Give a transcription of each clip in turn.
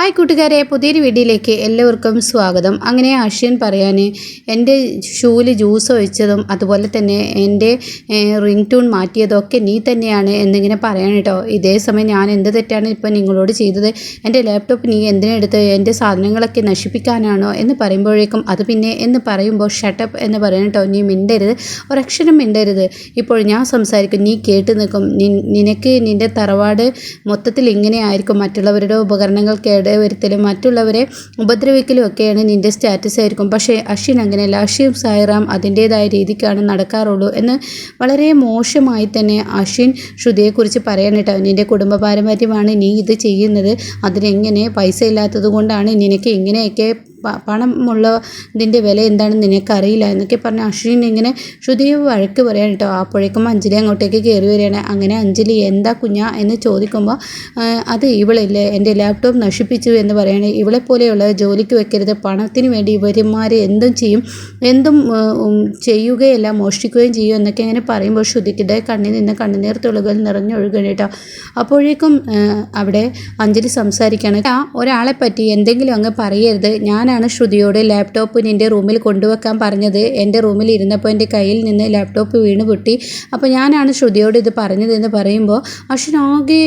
Hi കൂട്ടുകാരെ പുതിയൊരു വീഡിയോയിലേക്ക് എല്ലാവർക്കും സ്വാഗതം. അങ്ങനെ അശ്വിൻ പറയാൻ എന്റെ ഷൂവിൽ ജ്യൂസ് ഒഴിച്ചതും അതുപോലെ തന്നെ എന്റെ റിംഗ് ടൂൺ മാറ്റിയതൊക്കെ നീ തന്നെയാണ് എന്നിങ്ങനെ പറയാൻ കേട്ടോ. ഇതേ സമയം ഞാൻ എന്ത് തെറ്റാണ് ഇപ്പം നിങ്ങളോട് ചെയ്തത്? എന്റെ ലാപ്ടോപ്പ് നീ എന്തിനെടുത്ത് എന്റെ സാധനങ്ങളൊക്കെ നശിപ്പിക്കാനാണോ എന്ന് പറയുമ്പോഴേക്കും അത് പിന്നെ എന്ന് പറയുമ്പോൾ ഷട്ടപ്പ് എന്ന് പറയണം കേട്ടോ. നീ മിണ്ടരുത്. ഒരക്ഷരം മിണ്ടരുത്. ഇപ്പോൾ ഞാൻ സംസാരിക്കും. നീ കേട്ട് നിൽക്കും. നിനക്ക് നിന്റെ തറവാട് മൊത്തത്തിൽ ഇങ്ങനെയായിരിക്കും മറ്റുള്ളവരുടെ ഉപകരണങ്ങൾ കേട് വരുത്തലും മറ്റുള്ളവരെ ഉപദ്രവിക്കലും ഒക്കെയാണ് നിന്റെ സ്റ്റാറ്റസ് ആയിരിക്കും. പക്ഷേ അശ്വിൻ അങ്ങനെയല്ല. അശ്വിൻ സായിറാം അതിന്റേതായ രീതിക്കാണ് നടക്കാറുള്ളൂ എന്ന് വളരെ മോശമായി തന്നെ അശ്വിൻ ശ്രുതിയെക്കുറിച്ച് പറയാൻ കേട്ടോ. നിന്റെ കുടുംബ പാരമ്പര്യമാണ് നീ ഇത് ചെയ്യുന്നത്. അതിനെങ്ങനെ പൈസ ഇല്ലാത്തത് കൊണ്ടാണ്? നിനക്ക് ഇങ്ങനെയൊക്കെ പ- പണമുള്ളതിന്റെ വില എന്താണെന്ന് നിനക്കറിയില്ല എന്നൊക്കെ പറഞ്ഞ് അശ്വിൻ ഇങ്ങനെ ശ്രുതിയെ വഴക്ക് പറയാൻ കേട്ടോ. അപ്പോഴേക്കും അഞ്ജലി അങ്ങോട്ടേക്ക് കയറി വരികയാണ്. അങ്ങനെ അഞ്ജലി എന്താ കുഞ്ഞ? എന്ന് ചോദിക്കുമ്പോൾ അത് ഇവളില്ലേ? എന്റെ ലാപ്ടോപ്പ് നശിപ്പിച്ചു എന്ന് പറയാണ്. ഇവളെ പോലെയുള്ള ജോലിക്ക് വെക്കരുത്. പണത്തിന് വേണ്ടി ഇവരുമാർ എന്തും ചെയ്യും. എന്തും ചെയ്യുകയല്ല മോഷ്ടിക്കുകയും ചെയ്യും എന്നൊക്കെ അങ്ങനെ പറയുമ്പോൾ ശ്രുതിക്കിടെ കണ്ണിൽ നിന്ന് കണ്ണുനീർ തുളുകൾ നിറഞ്ഞൊഴുകണം കേട്ടോ. അപ്പോഴേക്കും അവിടെ അഞ്ജലി സംസാരിക്കുകയാണ്. "ആ, ഒരാളെ പറ്റി എന്തെങ്കിലും അങ്ങ് പറയരുത്. ഞാനാണ് ശ്രുതിയോട് ലാപ്ടോപ്പ് നിന്റെ റൂമിൽ കൊണ്ടുവെക്കാൻ പറഞ്ഞത്. എന്റെ റൂമിൽ ഇരുന്നപ്പോൾ എന്റെ കയ്യിൽ നിന്ന് ലാപ്ടോപ്പ് വീണ് പൊട്ടി. അപ്പോൾ ഞാനാണ് ശ്രുതിയോട് ഇത് പറഞ്ഞതെന്ന് പറയുമ്പോൾ അശ്വിനാകെ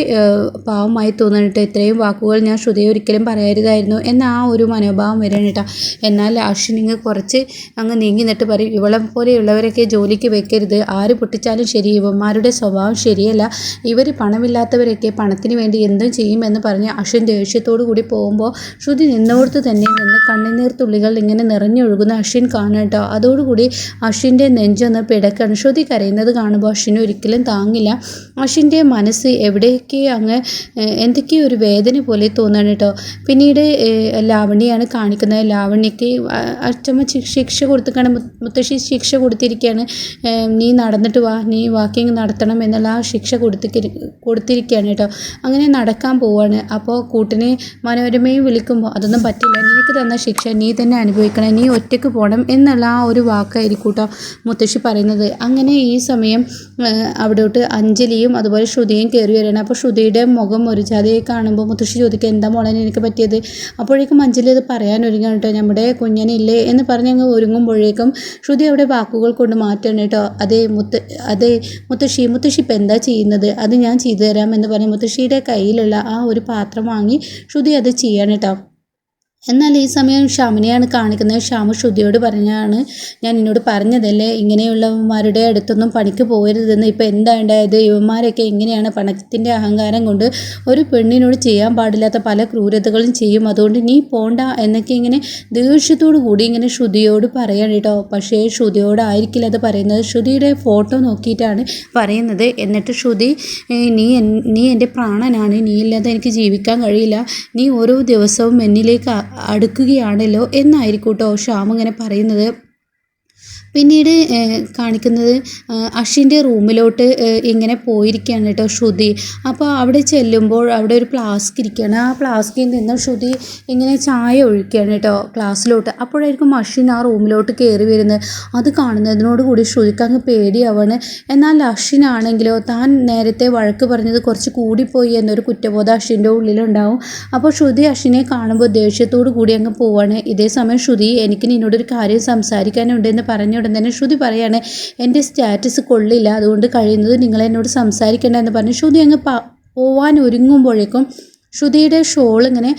പാവമായി തോന്നിട്ട് ഇത്രയും വാക്കുകൾ ഞാൻ ശ്രുതിയെ ഒരിക്കലും പറയരുതായിരുന്നു എന്ന ആ ഒരു മനോഭാവം വരണിട്ടാ എന്നാൽ അശ്വിനിങ്ങ് കുറച്ച് അങ്ങ് നീങ്ങി നിട്ട് പറയും ഇവളെ പോലെയുള്ളവരൊക്കെ ജോലിക്ക് വെക്കരുത്. ആര് പൊട്ടിച്ചാലും ശരി ഇവന്മാരുടെ സ്വഭാവം ശരിയല്ല. ഇവർ പണമില്ലാത്തവരൊക്കെ പണത്തിന് വേണ്ടി എന്തും ചെയ്യുമെന്ന് പറഞ്ഞ് അശ്വിൻ ദേഷ്യത്തോടു കൂടി പോകുമ്പോൾ ശ്രുതി നിന്നോടത്ത് തന്നെ നിന്ന് കണ്ണുനീർ തുള്ളികൾ ഇങ്ങനെ നിറഞ്ഞൊഴുകുന്ന അശ്വിൻ കാണുക കേട്ടോ അതോടുകൂടി അശ്വിന്റെ നെഞ്ചൊന്ന് പിടക്കാണ്. ശ്രുതി കരയുന്നത് കാണുമ്പോൾ അശ്വിന് ഒരിക്കലും താങ്ങില്ല. അശ്വിന്റെ മനസ്സ് എവിടെയൊക്കെ അങ്ങ് എന്തൊക്കെയോ ഒരു വേദന പോലെ തോന്നാണ് കേട്ടോ. പിന്നീട് ലാവണിയാണ് കാണിക്കുന്നത്. ലാവണ്യക്ക് അച്ഛമ്മ ശിക്ഷ കൊടുത്തിക്കാണ് മുത്തശ്ശി ശിക്ഷ കൊടുത്തിരിക്കുകയാണ് നീ നടന്നിട്ട് വാ. നീ വാക്കിങ് നടത്തണം എന്നുള്ള ആ ശിക്ഷ കൊടുത്തിരി കൊടുത്തിരിക്കുകയാണ് കേട്ടോ. അങ്ങനെ നടക്കാൻ പോവാണ്. അപ്പോൾ കൂട്ടിനെ മനോരമയും വിളിക്കുമ്പോൾ അതൊന്നും പറ്റില്ല. നിനക്ക് തന്ന ശിക്ഷ നീ തന്നെ അനുഭവിക്കണം നീ ഒറ്റയ്ക്ക് പോകണം എന്നുള്ള ആ ഒരു വാക്കായിരിക്കും കേട്ടോ മുത്തശ്ശി പറയുന്നത്. അങ്ങനെ ഈ സമയം അവിടോട്ട് അഞ്ജലിയും അതുപോലെ ശ്രുതിയും കയറി വരികയാണ്. അപ്പോൾ ശ്രുതിയുടെ മുഖം ഒരു ചതയെ കാണുമ്പോൾ മുത്തശ്ശി ചോദിക്കുക എന്താ മോളെ എനിക്ക് പറ്റിയത്? അപ്പോഴേക്കും അഞ്ജലി അത് പറയാൻ ഒരുങ്ങാണ് കേട്ടോ. നമ്മുടെ കുഞ്ഞനില്ലേ? എന്ന് പറഞ്ഞ് അങ്ങ് ഒരുങ്ങുമ്പോഴേക്കും ശ്രുതി അവിടെ വാക്കുകൾ കൊണ്ട് മാറ്റണം കേട്ടോ. അതേ മുത്ത അതേ മുത്തശ്ശി മുത്തശ്ശി ഇപ്പം എന്താ ചെയ്യുന്നത്? അത് ഞാൻ ചെയ്തു തരാം എന്ന് പറഞ്ഞ് മുത്തശ്ശിയുടെ കയ്യിലുള്ള ആ ഒരു പാത്രം വാങ്ങി ശ്രുതി അത് ചെയ്യണം കേട്ടോ. എന്നാൽ ഈ സമയം ഷ്യാമിനെയാണ് കാണിക്കുന്നത്. ഷാമു ശ്രുതിയോട് പറഞ്ഞാണ് ഞാൻ എന്നോട് പറഞ്ഞതല്ലേ? ഇങ്ങനെയുള്ളവന്മാരുടെ അടുത്തൊന്നും പണിക്ക് പോകരുതെന്ന്. ഇപ്പോൾ എന്താ ഉണ്ടായത് ഇവന്മാരൊക്കെ ഇങ്ങനെയാണ് പണത്തിന്റെ അഹങ്കാരം കൊണ്ട് ഒരു പെണ്ണിനോട് ചെയ്യാൻ പാടില്ലാത്ത പല ക്രൂരതകളും ചെയ്യും. അതുകൊണ്ട് നീ പോണ്ട എന്നൊക്കെ ഇങ്ങനെ ദേഷ്യത്തോടു കൂടി ഇങ്ങനെ ശ്രുതിയോട് പറയാണ് കേട്ടോ. പക്ഷേ ശ്രുതിയോടായിരിക്കില്ല അത് പറയുന്നത്. ശ്രുതിയുടെ ഫോട്ടോ നോക്കിയിട്ടാണ് പറയുന്നത്. എന്നിട്ട് ശ്രുതി നീ നീ എന്റെ പ്രാണനാണ്. നീ ഇല്ലാതെ എനിക്ക് ജീവിക്കാൻ കഴിയില്ല. നീ ഓരോ ദിവസവും എന്നിലേക്ക് അടുക്കുകയാണല്ലോ എന്നായിരിക്കും കേട്ടോ ശ്യാം ഇങ്ങനെ പറയുന്നത്. പിന്നീട് കാണിക്കുന്നത് അഷിന്റെ റൂമിലോട്ട് ഇങ്ങനെ പോയിരിക്കുകയാണ് കേട്ടോ ശ്രുതി. അപ്പോൾ അവിടെ ചെല്ലുമ്പോൾ അവിടെ ഒരു ഫ്ലാസ്ക് ഇരിക്കുകയാണ്. ആ ഫ്ലാസ്കിൽ നിന്ന് ശ്രുതി ഇങ്ങനെ ചായ ഒഴിക്കുകയാണ് കേട്ടോ ക്ലാസ്സിലോട്ട്. അപ്പോഴായിരിക്കും അഷിൻ ആ റൂമിലോട്ട് കയറി വരുന്നത്. അത് കാണുന്നതിനോട് കൂടി ശ്രുതിക്ക് അങ്ങ് പേടിയാവാണ്. എന്നാൽ അശ്വിനാണെങ്കിലോ താൻ നേരത്തെ വഴക്ക് പറഞ്ഞത് കുറച്ച് കൂടിപ്പോയി എന്നൊരു കുറ്റബോധം അശ്വിന്റെ ഉള്ളിലുണ്ടാവും. അപ്പോൾ ശ്രുതി അഷിനെ കാണുമ്പോൾ ദേഷ്യത്തോടു കൂടി അങ്ങ് പോവാണ്. ഇതേ സമയം ശ്രുതി എനിക്ക് നിന്നോടൊരു കാര്യം സംസാരിക്കാനുണ്ടെന്ന് പറഞ്ഞ ഉടൻ തന്നെ ശ്രുതി പറയാണ് എന്റെ സ്റ്റാറ്റസ് കൊള്ളില്ല അതുകൊണ്ട് കഴിയുന്നത് നിങ്ങൾ എന്നോട് സംസാരിക്കേണ്ട എന്ന് പറഞ്ഞ് ശ്രുതി അങ്ങ് പോവാൻ ഒരുങ്ങുമ്പോഴേക്കും ശ്രുതിയുടെ ഷോൾ ഇങ്ങനെ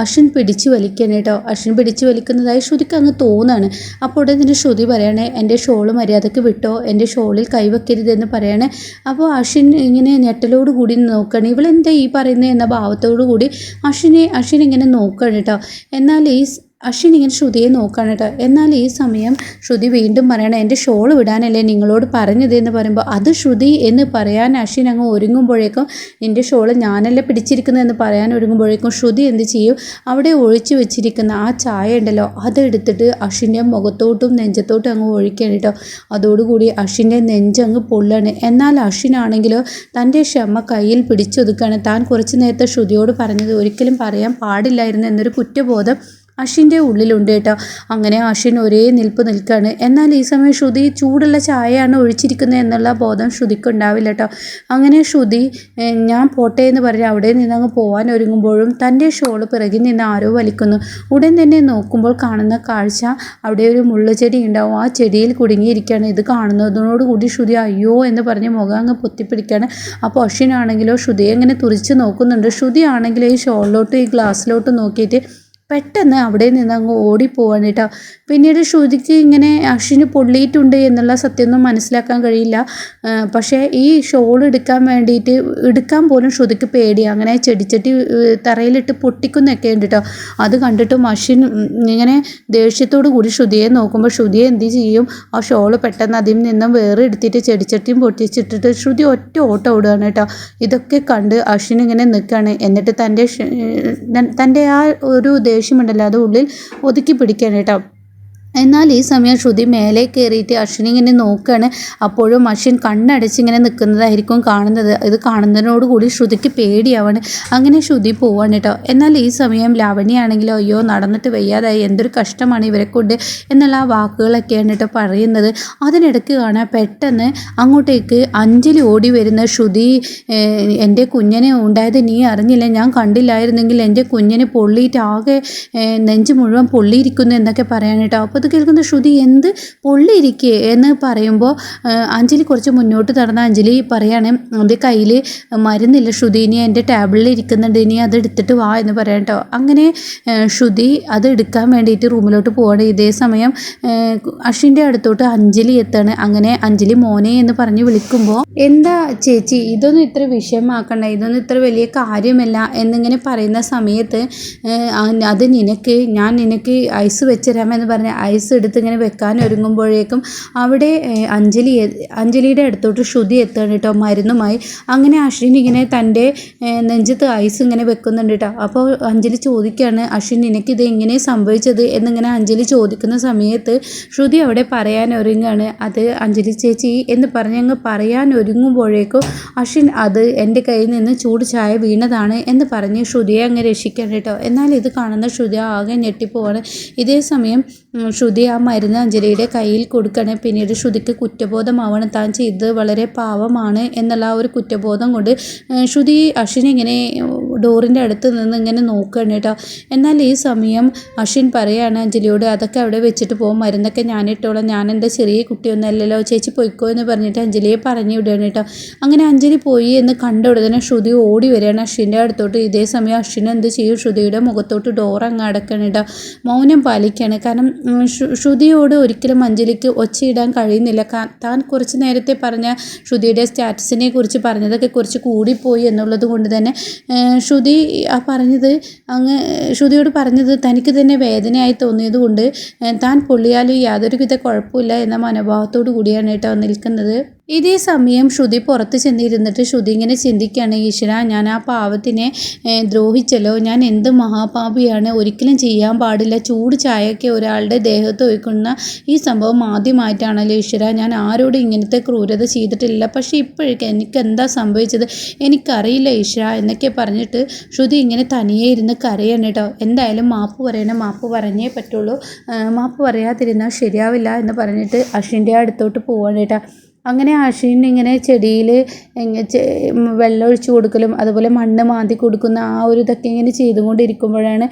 അശ്വിൻ പിടിച്ചു വലിക്കണം കേട്ടോ. അശ്വിൻ പിടിച്ചു വലിക്കുന്നതായി ശ്രുതിക്ക് അങ്ങ് തോന്നാണ്. അപ്പോൾ ഉടനെ തന്നെ ശ്രുതി പറയണേ എന്റെ ഷോൾ മര്യാദയ്ക്ക് വിട്ടോ എന്റെ ഷോളിൽ കൈവെക്കരുതെന്ന് പറയണേ. അപ്പോൾ അശ്വിൻ ഇങ്ങനെ ഞെട്ടലോട് കൂടി നോക്കണം. ഇവളെന്താ ഈ പറയുന്നത് എന്ന ഭാവത്തോടു കൂടി അശ്വിനെ അശ്വിൻ ഇങ്ങനെ നോക്കണം കേട്ടോ. എന്നാൽ ഈ അശ്വിൻ ഇങ്ങനെ ശ്രുതിയെ നോക്കാണ് കേട്ടോ എന്നാൽ ഈ സമയം ശ്രുതി വീണ്ടും പറയണം എന്റെ ഷോൾ വിടാനല്ലേ നിങ്ങളോട് പറഞ്ഞത്? എന്ന് പറയുമ്പോൾ അത് ശ്രുതി എന്ന് പറയാൻ അശ്വിൻ അങ്ങ് ഒരുങ്ങുമ്പോഴേക്കും എന്റെ ഷോൾ ഞാനല്ലേ പിടിച്ചിരിക്കുന്നതെന്ന് പറയാൻ ഒരുങ്ങുമ്പോഴേക്കും ശ്രുതി എന്ത് ചെയ്യും? അവിടെ ഒഴിച്ചു വെച്ചിരിക്കുന്ന ആ ചായ ഉണ്ടല്ലോ അതെടുത്തിട്ട് അശ്വിന്റെ മുഖത്തോട്ടും നെഞ്ചത്തോട്ടും അങ്ങ് ഒഴിക്കുകയാണ് കേട്ടോ അതോടുകൂടി അശ്വിന്റെ നെഞ്ചങ്ങ് പൊള്ളാണ് എന്നാൽ അശ്വിനാണെങ്കിലോ തന്റെ ക്ഷമ കയ്യിൽ പിടിച്ചൊതുക്കുകയാണ്. താൻ കുറച്ച് നേരത്തെ ശ്രുതിയോട് പറഞ്ഞത് ഒരിക്കലും പറയാൻ പാടില്ലായിരുന്നു എന്നൊരു കുറ്റബോധം അശ്വിന്റെ ഉള്ളിലുണ്ട് കേട്ടോ. അങ്ങനെ അഷിൻ ഒരേ നിൽപ്പ് നിൽക്കുകയാണ് എന്നാൽ ഈ സമയം ശ്രുതി ചൂടുള്ള ചായയാണ് ഒഴിച്ചിരിക്കുന്നത് എന്നുള്ള ബോധം ശ്രുതിക്ക് ഉണ്ടാവില്ല കേട്ടോ. അങ്ങനെ ശ്രുതി ഞാൻ പോട്ടെ എന്ന് പറഞ്ഞ് അവിടെ നിന്ന് അങ്ങ് പോകാൻ ഒരുങ്ങുമ്പോഴും തന്റെ ഷോൾ പിറകിൽ നിന്ന് ആരോ വലിക്കുന്നു. ഉടൻ തന്നെ നോക്കുമ്പോൾ കാണുന്ന കാഴ്ച അവിടെ ഒരു മുള്ളുചെടി ഉണ്ടാവും. ആ ചെടിയിൽ കുടുങ്ങിയിരിക്കുകയാണ്. ഇത് കാണുന്നതിനോടുകൂടി ശ്രുതി അയ്യോ എന്ന് പറഞ്ഞ് മുഖം അങ്ങ് പൊത്തിപ്പിടിക്കുകയാണ്. അപ്പോൾ അശ്വിനാണെങ്കിലോ ശ്രുതിയെ ഇങ്ങനെ തുറിച്ച് നോക്കുന്നുണ്ട്. ശ്രുതി ആണെങ്കിലോ ഈ ഷോളിലോട്ടും ഈ ഗ്ലാസ്സിലോട്ട് നോക്കിയിട്ട് പെട്ടെന്ന് അവിടെ നിന്ന് അങ്ങ് ഓടിപ്പോവാണ് പിന്നീട് ശ്രുതിക്ക് ഇങ്ങനെ അശ്വിന് പൊള്ളിയിട്ടുണ്ട് എന്നുള്ള സത്യമൊന്നും മനസ്സിലാക്കാൻ കഴിയില്ല. പക്ഷേ ഈ ഷോൾ എടുക്കാൻ വേണ്ടിയിട്ട് എടുക്കാൻ പോലും ശ്രുതിക്ക് പേടി അങ്ങനെ ചെടിച്ചട്ടി തറയിലിട്ട് പൊട്ടിക്കുന്നൊക്കെ ഉണ്ട് കേട്ടോ. അത് കണ്ടിട്ടും അശ്വിൻ ഇങ്ങനെ ദേഷ്യത്തോടു കൂടി ശ്രുതിയെ നോക്കുമ്പോൾ ശ്രുതിയെ എന്ത് ചെയ്യും? ആ ഷോൾ പെട്ടെന്ന് അതിൽ നിന്നും വേറെ എടുത്തിട്ട് ചെടിച്ചട്ടിയും പൊട്ടിച്ചിട്ടിട്ട് ശ്രുതി ഒറ്റ ഓട്ടം ഓടുകയാണ് കേട്ടോ. ഇതൊക്കെ കണ്ട് അശ്വിൻ ഇങ്ങനെ നിൽക്കുകയാണ് എന്നിട്ട് തന്റെ തന്റെ ആ ഒരു ദേഷ്യമുണ്ടല്ലോ അത് ഉള്ളിൽ ഒതുക്കി പിടിക്കാൻ കേട്ടോ. എന്നാൽ ഈ സമയം ശ്രുതി മേലെ കയറിയിട്ട് അശ്വിൻ ഇങ്ങനെ നോക്കുകയാണ് അപ്പോഴും അശ്വിൻ കണ്ണടച്ച് ഇങ്ങനെ നിൽക്കുന്നതായിരിക്കും കാണുന്നത്. ഇത് കാണുന്നതിനോടുകൂടി ശ്രുതിക്ക് പേടിയാവാണ്. അങ്ങനെ ശ്രുതി പോവാണ് കേട്ടോ. എന്നാൽ ഈ സമയം ലാവണ്യാണെങ്കിലോ അയ്യോ നടന്നിട്ട് വയ്യാതായി. എന്തൊരു കഷ്ടമാണ് ഇവരെ കൊണ്ട് എന്നുള്ള ആ വാക്കുകളൊക്കെയാണ് കേട്ടോ പറയുന്നത്. അതിനിടയ്ക്ക് കാണാൻ പെട്ടെന്ന് അങ്ങോട്ടേക്ക് അഞ്ജലി ഓടി വരുന്ന ശ്രുതി എന്റെ കുഞ്ഞിനെ ഉണ്ടായത് നീ അറിഞ്ഞില്ല? ഞാൻ കണ്ടില്ലായിരുന്നെങ്കിൽ എന്റെ കുഞ്ഞിനെ പൊള്ളിയിട്ട് ആകെ നെഞ്ച് മുഴുവൻ പൊള്ളിയിരിക്കുന്നു എന്നൊക്കെ പറയാൻ കേട്ടോ. അപ്പോൾ ഇത് കേൾക്കുന്ന ശ്രുതി എന്ത് പൊള്ളിയിരിക്കേ എന്ന് പറയുമ്പോൾ അഞ്ജലി കുറച്ച് മുന്നോട്ട് നടന്ന അഞ്ജലി പറയാണ് എന്റെ കയ്യിൽ മരുന്നില്ല ശ്രുതി ഇനി എന്റെ ടേബിളിൽ ഇരിക്കുന്നുണ്ട് ഇനി അത് എടുത്തിട്ട് വാ എന്ന് പറയാം കേട്ടോ അങ്ങനെ ശ്രുതി അത് എടുക്കാൻ വേണ്ടിയിട്ട് റൂമിലോട്ട് പോവാണ്. ഇതേ സമയം അഷിന്റെ അടുത്തോട്ട് അഞ്ജലി എത്താണ്. അങ്ങനെ അഞ്ജലി മോനെ എന്ന് പറഞ്ഞ് വിളിക്കുമ്പോൾ എന്താ ചേച്ചി ഇതൊന്നും ഇത്ര വിഷയമാക്കണ്ട ഇതൊന്നും ഇത്ര വലിയ കാര്യമല്ല എന്നിങ്ങനെ പറയുന്ന സമയത്ത് അത് നിനക്ക് ഞാൻ നിനക്ക് ഐസ് വെച്ചുതരാമെന്ന് പറഞ്ഞ് ഐസ് എടുത്ത് ഇങ്ങനെ വെക്കാൻ ഒരുങ്ങുമ്പോഴേക്കും അവിടെ അഞ്ജലി അഞ്ജലിയുടെ അടുത്തോട്ട് ശ്രുതി എത്തുകയാണ് കേട്ടോ മരുന്നുമായി. അങ്ങനെ അശ്വിൻ ഇങ്ങനെ തന്റെ നെഞ്ചത്ത് ഐസ് ഇങ്ങനെ വെക്കുന്നുണ്ട് കേട്ടോ. അപ്പോൾ അഞ്ജലി ചോദിക്കുകയാണ് അശ്വിൻ നിനക്കിത് എങ്ങനെ സംഭവിച്ചത്? എന്നിങ്ങനെ അഞ്ജലി ചോദിക്കുന്ന സമയത്ത് ശ്രുതി അവിടെ പറയാൻ ഒരുങ്ങാണ് അത് അഞ്ജലി ചേച്ചി എന്ന് പറഞ്ഞ് അങ്ങ് പറയാൻ ഒരുങ്ങുമ്പോഴേക്കും അശ്വിൻ അത് എന്റെ കയ്യിൽ നിന്ന് ചൂട് ചായ വീണതാണ് എന്ന് പറഞ്ഞ് ശ്രുതിയെ അങ്ങ് രക്ഷിക്കാൻ കേട്ടോ. എന്നാൽ ഇത് കാണുന്ന ശ്രുതി ആകെ ഞെട്ടിപ്പോവാണ്. ഇതേ സമയം ശ്രുതി ആ മരുന്ന് അഞ്ജലിയുടെ കയ്യിൽ കൊടുക്കണേ. പിന്നീട് ശ്രുതിക്ക് കുറ്റബോധമാവണം. താൻ ചെയ്തത് വളരെ പാവമാണ് എന്നുള്ള ആ ഒരു കുറ്റബോധം കൊണ്ട് ശ്രുതി അശ്വിനെ ഇങ്ങനെ ഡോറിന്റെ അടുത്ത് നിന്ന് ഇങ്ങനെ നോക്കുകയാണ് കേട്ടോ. എന്നാൽ ഈ സമയം അശ്വിൻ പറയാണ് അഞ്ജലിയോട് അതൊക്കെ അവിടെ വെച്ചിട്ട് പോകും. മരുന്നൊക്കെ ഞാനിട്ടോളാം ഞാൻ എന്റെ ചെറിയ കുട്ടിയൊന്നുമല്ലല്ലോ ചേച്ചി പൊയ്ക്കോ എന്ന് പറഞ്ഞിട്ട് അഞ്ജലിയെ പറഞ്ഞു വിടുകയാണ് കേട്ടോ. അങ്ങനെ അഞ്ജലി പോയി എന്ന് കണ്ട ഉടനെ ശ്രുതി ഓടി വരികയാണ്. അശ്വിന്റെ അടുത്തോട്ട് ഇതേ സമയം അശ്വിൻ എന്ത് ചെയ്യും? ശ്രുതിയുടെ മുഖത്തോട്ട് ഡോർ അങ്ങ് അടക്കണം കേട്ടോ. മൗനം പാലിക്കുകയാണ്. കാരണം ശ്രുതിയോട് ഒരിക്കലും അഞ്ജലിക്ക് ഒച്ചയിടാൻ കഴിയുന്നില്ല. താൻ കുറച്ച് നേരത്തെ പറഞ്ഞ ശ്രുതിയുടെ സ്റ്റാറ്റസിനെ കുറിച്ച് പറഞ്ഞതൊക്കെ കുറച്ച് കൂടിപ്പോയി എന്നുള്ളത് കൊണ്ട് തന്നെ ശ്രുതി പറഞ്ഞത് അങ്ങ് ശ്രുതിയോട് പറഞ്ഞത് തനിക്ക് തന്നെ വേദനയായി തോന്നിയത് കൊണ്ട് താൻ പൊള്ളിയാലും യാതൊരുവിധ കുഴപ്പമില്ല എന്ന മനോഭാവത്തോടു കൂടിയാണ് കേട്ടോ നിൽക്കുന്നത്. ഇതേ സമയം ശ്രുതി പുറത്ത് ചെന്നിരുന്നിട്ട് ശ്രുതി ഇങ്ങനെ ചിന്തിക്കുകയാണ് ഈശ്വര ഞാൻ ആ പാവത്തിനെ ദ്രോഹിച്ചല്ലോ ഞാൻ എന്ത് മഹാപാപിയാണ് ഒരിക്കലും ചെയ്യാൻ പാടില്ല ചൂട് ചായയൊക്കെ ഒരാളുടെ ദേഹത്ത് ഒഴിക്കുന്ന ഈ സംഭവം ആദ്യമായിട്ടാണല്ലോ ഈശ്വര ഞാൻ ആരോടും ഇങ്ങനത്തെ ക്രൂരത ചെയ്തിട്ടില്ല പക്ഷേ ഇപ്പോഴേക്ക് എനിക്ക് എന്താ സംഭവിച്ചത് എനിക്കറിയില്ല ഈശ്വര എന്നൊക്കെ പറഞ്ഞിട്ട് ശ്രുതി ഇങ്ങനെ തനിയെ ഇരുന്ന് കരയാണ് കേട്ടോ. എന്തായാലും മാപ്പ് പറയണം മാപ്പ് പറഞ്ഞേ പറ്റുള്ളൂ. മാപ്പ് പറയാതിരുന്നാൽ ശരിയാവില്ല എന്ന് പറഞ്ഞിട്ട് അശ്വിന്റെ അടുത്തോട്ട് പോവാണ് കേട്ടോ. അങ്ങനെ ആഷീൻ ഇങ്ങനെ ചെടിയിൽ വെള്ളം ഒഴിച്ചു കൊടുക്കലും അതുപോലെ മണ്ണ് മാന്തി കൊടുക്കുന്ന ആ ഒരു ഇതൊക്കെ ഇങ്ങനെ ചെയ്തുകൊണ്ടിരിക്കുമ്പോഴാണ്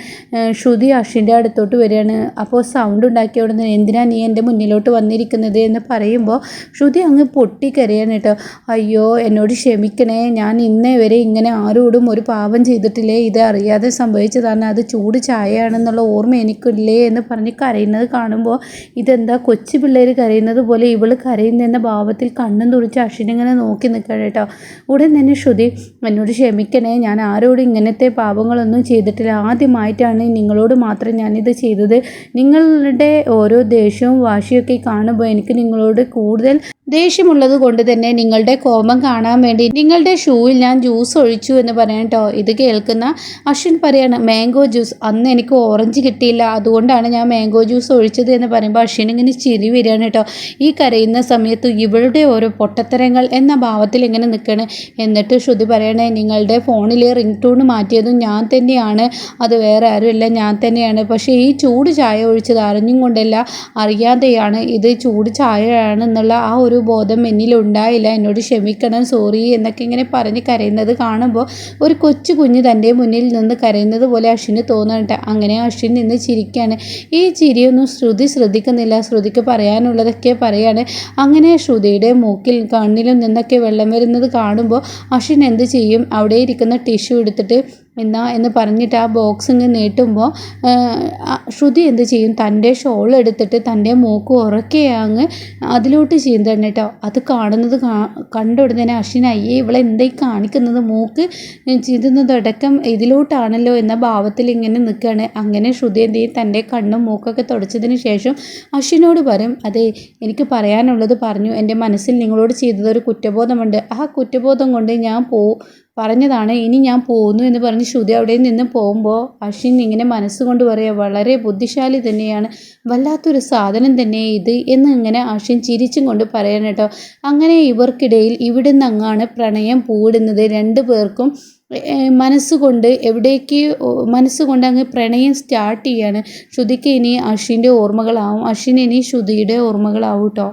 ശ്രുതി ആഷീന്റെ അടുത്തോട്ട് വരികയാണ്. അപ്പോൾ സൗണ്ട് ഉണ്ടാക്കിയ ഉടനെ എന്തിനാ നീ എന്റെ മുന്നിലോട്ട് വന്നിരിക്കുന്നത് എന്ന് പറയുമ്പോൾ ശ്രുതി അങ്ങ് പൊട്ടിക്കരയാണ് കേട്ടോ. അയ്യോ എന്നോട് ക്ഷമിക്കണേ ഞാൻ ഇന്നേ വരെ ഇങ്ങനെ ആരോടും ഒരു പാപം ചെയ്തിട്ടില്ലേ ഇത് അറിയാതെ സംഭവിച്ചതാണ് അത് ചൂട് ചായയാണെന്നുള്ള ഓർമ്മ എനിക്കില്ലേ എന്ന് പറഞ്ഞ് കരയുന്നത് കാണുമ്പോൾ ഇതെന്താ കൊച്ചു പിള്ളേർ കരയുന്നത് പോലെ ഇവൾ കരയുന്നെന്ന ഭാവത്തിൽ കണ്ണും തുറിച്ച് അശ്വിനിങ്ങനെ നോക്കി നിൽക്കണം കേട്ടോ. ഉടൻ തന്നെ ശ്രുതി എന്നോട് ക്ഷമിക്കണേ ഞാൻ ആരോടും ഇങ്ങനത്തെ പാപങ്ങളൊന്നും ചെയ്തിട്ടില്ല. ആദ്യമായിട്ടാണ് നിങ്ങളോട് മാത്രം ഞാനിത് ചെയ്തത്. നിങ്ങളുടെ ഓരോ ദേഷ്യവും വാശിയൊക്കെ കാണുമ്പോൾ എനിക്ക് നിങ്ങളോട് കൂടുതൽ ദേഷ്യമുള്ളത് കൊണ്ട് തന്നെ നിങ്ങളുടെ കോപം കാണാൻ വേണ്ടി നിങ്ങളുടെ ഷൂവിൽ ഞാൻ ജ്യൂസ് ഒഴിച്ചു എന്ന് പറയാൻ കേട്ടോ ഇത് കേൾക്കുന്ന അശ്വിൻ പറയാണ് മാംഗോ ജ്യൂസ് അന്ന് എനിക്ക് ഓറഞ്ച് കിട്ടിയില്ല. അതുകൊണ്ടാണ് ഞാൻ മാംഗോ ജ്യൂസ് ഒഴിച്ചത് എന്ന് പറയുമ്പോൾ അശ്വിൻ ഇങ്ങനെ ചിരി വരികയാണ് കേട്ടോ ഈ കരയുന്ന സമയത്ത് ഇവളുടെ ഓരോ പൊട്ടത്തരങ്ങൾ എന്ന ഭാവത്തിൽ ഇങ്ങനെ നിൽക്കുകയാണ്. എന്നിട്ട് ശ്രുതി പറയണേ നിങ്ങളുടെ ഫോണിൽ റിംഗ് ടൂൺ മാറ്റിയതും ഞാൻ തന്നെയാണ്. അത് വേറെ ആരുമില്ല. ഞാൻ തന്നെയാണ്. പക്ഷേ ഈ ചൂട് ചായ ഒഴിച്ചത് അറിഞ്ഞും കൊണ്ടല്ല അറിയാതെയാണ് ഇത് ചൂട് ചായയാണ് എന്നുള്ള ആ ഒരു ബോധം എന്നിൽ ഉണ്ടായില്ല എന്നോട് ക്ഷമിക്കണം സോറി എന്നൊക്കെ ഇങ്ങനെ പറഞ്ഞ് കരയുന്നത് കാണുമ്പോൾ ഒരു കൊച്ചു കുഞ്ഞ് തന്റെ മുന്നിൽ നിന്ന് കരയുന്നത് പോലെ അശ്വിന് തോന്നുന്നുണ്ട് അങ്ങനെ അശ്വിൻ നിന്ന് ചിരിക്കുകയാണ് ഈ ചിരിയൊന്നും ശ്രുതി ശ്രദ്ധിക്കുന്നില്ല. ശ്രുതിക്ക് പറയാനുള്ളതൊക്കെ പറയാണ്. അങ്ങനെ ശ്രുതിയുടെ മൂക്കിൽ കണ്ണിലും നിന്നൊക്കെ വെള്ളം വരുന്നത് കാണുമ്പോൾ അശ്വിൻ എന്ത് ചെയ്യും? അവിടെ ഇരിക്കുന്ന ടിഷ്യൂ എടുത്തിട്ട് എന്നാ എന്ന് പറഞ്ഞിട്ട് ആ ബോക്സ് ഇങ്ങ് നീട്ടുമ്പോൾ ശ്രുതി എന്ത് ചെയ്യും? തന്റെ ഷോൾ എടുത്തിട്ട് തന്റെ മൂക്ക് ഉറക്കെ അതിലോട്ട് ചീന്തണം കേട്ടോ അത് കാണുന്നത് കണ്ട ഉടനെ അശ്വിൻ അയ്യേ ഇവളെ എന്തായി കാണിക്കുന്നത്? മൂക്ക് ചീന്തുന്നതടക്കം ഇതിലോട്ടാണല്ലോ എന്ന ഭാവത്തിൽ ഇങ്ങനെ നിൽക്കുകയാണ് അങ്ങനെ ശ്രുതി എന്ത് ചെയ്യും? തന്റെ കണ്ണും മൂക്കൊക്കെ തുടച്ചതിന് ശേഷം അശ്വിനോട് പറയും അതെ എനിക്ക് പറയാനുള്ളത് പറഞ്ഞു. എന്റെ മനസ്സിൽ നിങ്ങളോട് ചെയ്തതൊരു കുറ്റബോധമുണ്ട്. ആ കുറ്റബോധം കൊണ്ട് ഞാൻ പോ പറഞ്ഞതാണ് ഇനി ഞാൻ പോകുന്നു എന്ന് പറഞ്ഞ് ശ്രുതി അവിടെ നിന്ന് പോകുമ്പോൾ അശ്വിൻ ഇങ്ങനെ മനസ്സുകൊണ്ട് പറയുക വളരെ ബുദ്ധിശാലി തന്നെയാണ് വല്ലാത്തൊരു സാധനം തന്നെ ഇത് എന്ന് ഇങ്ങനെ അശ്വിൻ ചിരിച്ചും കൊണ്ട് പറയാൻ കേട്ടോ. അങ്ങനെ ഇവർക്കിടയിൽ ഇവിടെ നിന്നങ്ങാണ് പ്രണയം പൂടുന്നത് രണ്ടു പേർക്കും മനസ്സുകൊണ്ട് എവിടേക്ക് മനസ്സുകൊണ്ട് അങ്ങ് പ്രണയം സ്റ്റാർട്ട് ചെയ്യാണ്. ശ്രുതിക്ക് ഇനി അശ്വിന്റെ ഓർമ്മകളാവും. അശ്വിൻ ഇനി ശ്രുതിയുടെ ഓർമ്മകളാവും കേട്ടോ.